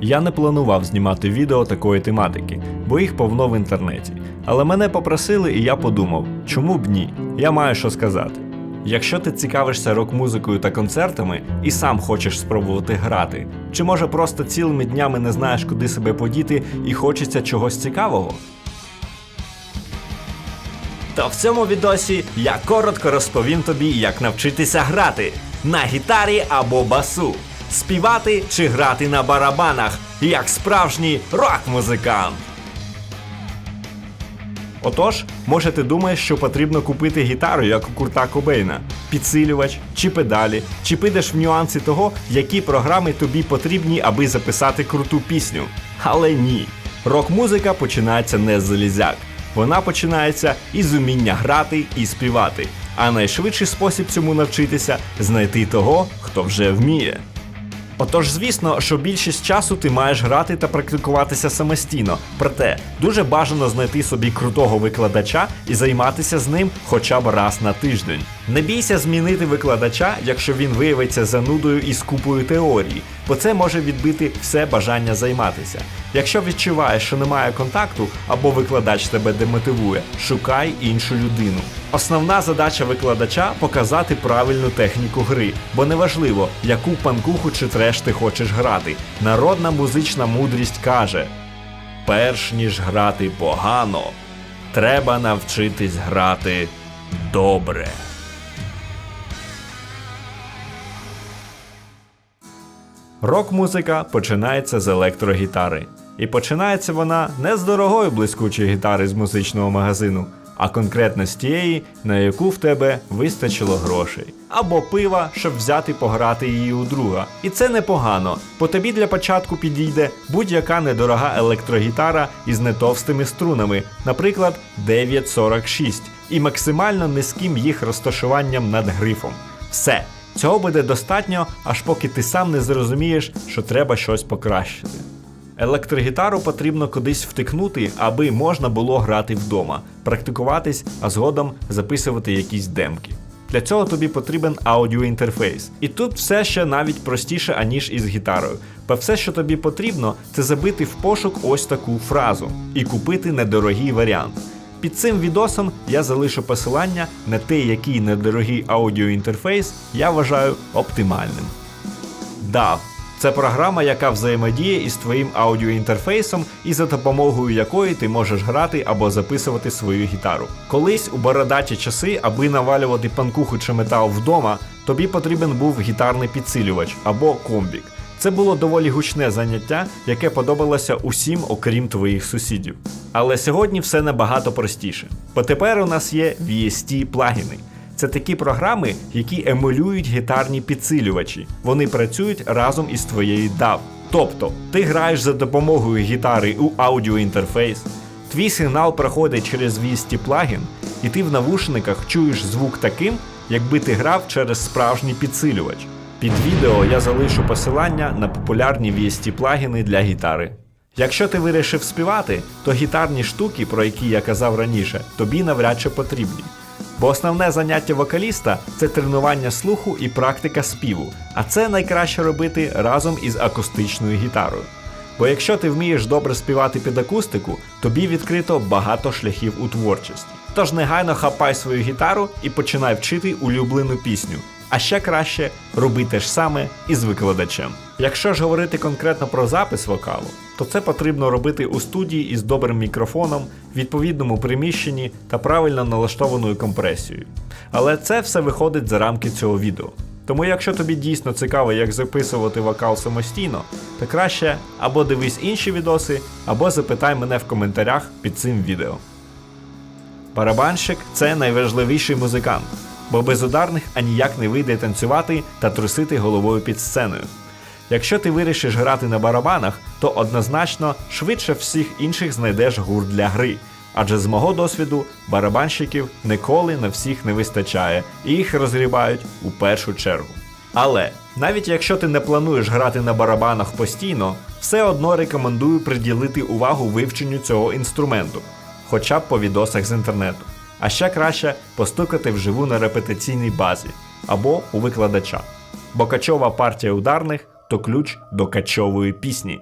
Я не планував знімати відео такої тематики, бо їх повно в інтернеті. Але мене попросили, і я подумав, чому б ні? Я маю що сказати. Якщо ти цікавишся рок-музикою та концертами і сам хочеш спробувати грати, чи може просто цілими днями не знаєш, куди себе подіти і хочеться чогось цікавого? То в цьому відосі я коротко розповім тобі, як навчитися грати на гітарі або басу, співати чи грати на барабанах, як справжній рок-музикант. Отож, може ти думаєш, що потрібно купити гітару, як у Курта Кобейна, підсилювач чи педалі, чи підеш в нюанси того, які програми тобі потрібні, аби записати круту пісню. Але ні. Рок-музика починається не з залізяк. Вона починається із уміння грати і співати. А найшвидший спосіб цьому навчитися знайти того, хто вже вміє. Отож, звісно, що більшість часу ти маєш грати та практикуватися самостійно. Проте дуже бажано знайти собі крутого викладача і займатися з ним хоча б раз на тиждень. Не бійся змінити викладача, якщо він виявиться занудою і скупою теорії, бо це може відбити все бажання займатися. Якщо відчуваєш, що немає контакту або викладач тебе демотивує, шукай іншу людину. Основна задача викладача показати правильну техніку гри, бо неважливо, яку панкуху чи треш ти хочеш грати. Народна музична мудрість каже: перш ніж грати погано, треба навчитись грати добре. Рок-музика починається з електрогітари. І починається вона не з дорогої блискучої гітари з музичного магазину, а конкретно з тієї, на яку в тебе вистачило грошей. Або пива, щоб взяти пограти її у друга. І це непогано, бо тобі для початку підійде будь-яка недорога електрогітара із нетовстими струнами, наприклад, 946, і максимально низьким їх розташуванням над грифом. Все. Цього буде достатньо, аж поки ти сам не зрозумієш, що треба щось покращити. Електрогітару потрібно кудись втикнути, аби можна було грати вдома, практикуватись, а згодом записувати якісь демки. Для цього тобі потрібен аудіоінтерфейс. І тут все ще навіть простіше, аніж із гітарою. Бо все, що тобі потрібно, це забити в пошук ось таку фразу і купити недорогий варіант. Під цим відосом я залишу посилання на те, який недорогий аудіоінтерфейс я вважаю оптимальним. DAW – це програма, яка взаємодіє із твоїм аудіоінтерфейсом і за допомогою якої ти можеш грати або записувати свою гітару. Колись у бородаті часи, аби навалювати панкуху чи метал вдома, тобі потрібен був гітарний підсилювач або комбік. Це було доволі гучне заняття, яке подобалося усім, окрім твоїх сусідів. Але сьогодні все набагато простіше. Бо тепер у нас є VST плагіни. Це такі програми, які емулюють гітарні підсилювачі. Вони працюють разом із твоєю DAW. Тобто, ти граєш за допомогою гітари у аудіоінтерфейс, твій сигнал проходить через VST плагін, і ти в навушниках чуєш звук таким, якби ти грав через справжній підсилювач. Під відео я залишу посилання на популярні VST плагіни для гітари. Якщо ти вирішив співати, то гітарні штуки, про які я казав раніше, тобі навряд чи потрібні. Бо основне заняття вокаліста це тренування слуху і практика співу, а це найкраще робити разом із акустичною гітарою. Бо якщо ти вмієш добре співати під акустику, тобі відкрито багато шляхів у творчості. Тож негайно хапай свою гітару і починай вчити улюблену пісню. А ще краще роби те ж саме із викладачем. Якщо ж говорити конкретно про запис вокалу, то це потрібно робити у студії із добрим мікрофоном, відповідному приміщенні та правильно налаштованою компресією. Але це все виходить за рамки цього відео. Тому якщо тобі дійсно цікаво, як записувати вокал самостійно, то краще або дивись інші відоси, або запитай мене в коментарях під цим відео. Барабанщик це найважливіший музикант, бо без ударних аніяк не вийде танцювати та трусити головою під сценою. Якщо ти вирішиш грати на барабанах, то однозначно швидше всіх інших знайдеш гурт для гри. Адже з мого досвіду барабанщиків ніколи на всіх не вистачає, і їх розгрібають у першу чергу. Але навіть якщо ти не плануєш грати на барабанах постійно, все одно рекомендую приділити увагу вивченню цього інструменту, хоча б по відосах з інтернету. А ще краще постукати вживу на репетиційній базі або у викладача. Бо качова партія ударних то ключ до качової пісні.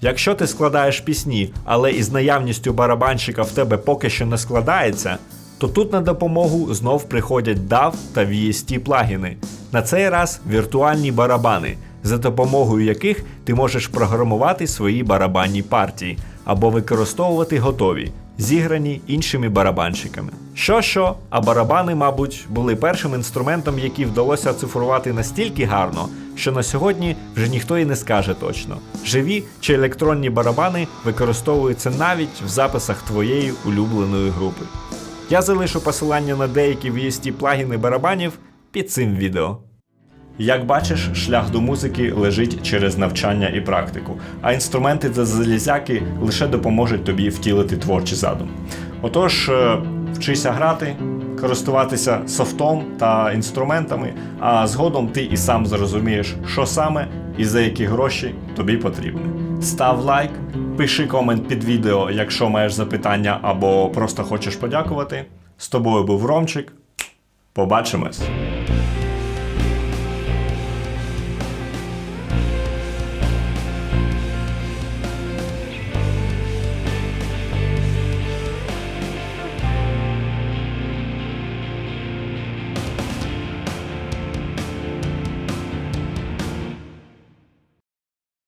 Якщо ти складаєш пісні, але із наявністю барабанщика в тебе поки що не складається, то тут на допомогу знов приходять DAW та VST плагіни. На цей раз віртуальні барабани, за допомогою яких ти можеш програмувати свої барабанні партії або використовувати готові, зіграні іншими барабанщиками. Що що, а барабани, мабуть, були першим інструментом, який вдалося оцифрувати настільки гарно, що на сьогодні вже ніхто і не скаже точно. Живі чи електронні барабани використовуються навіть в записах твоєї улюбленої групи. Я залишу посилання на деякі VST плагіни барабанів під цим відео. Як бачиш, шлях до музики лежить через навчання і практику, а інструменти та залізяки лише допоможуть тобі втілити творчий задум. Отож, е, вчися грати, користуватися софтом та інструментами, а згодом ти і сам зрозумієш, що саме і за які гроші тобі потрібні. Став лайк, пиши комент під відео, якщо маєш запитання або просто хочеш подякувати. З тобою був Ромчик. Побачимось!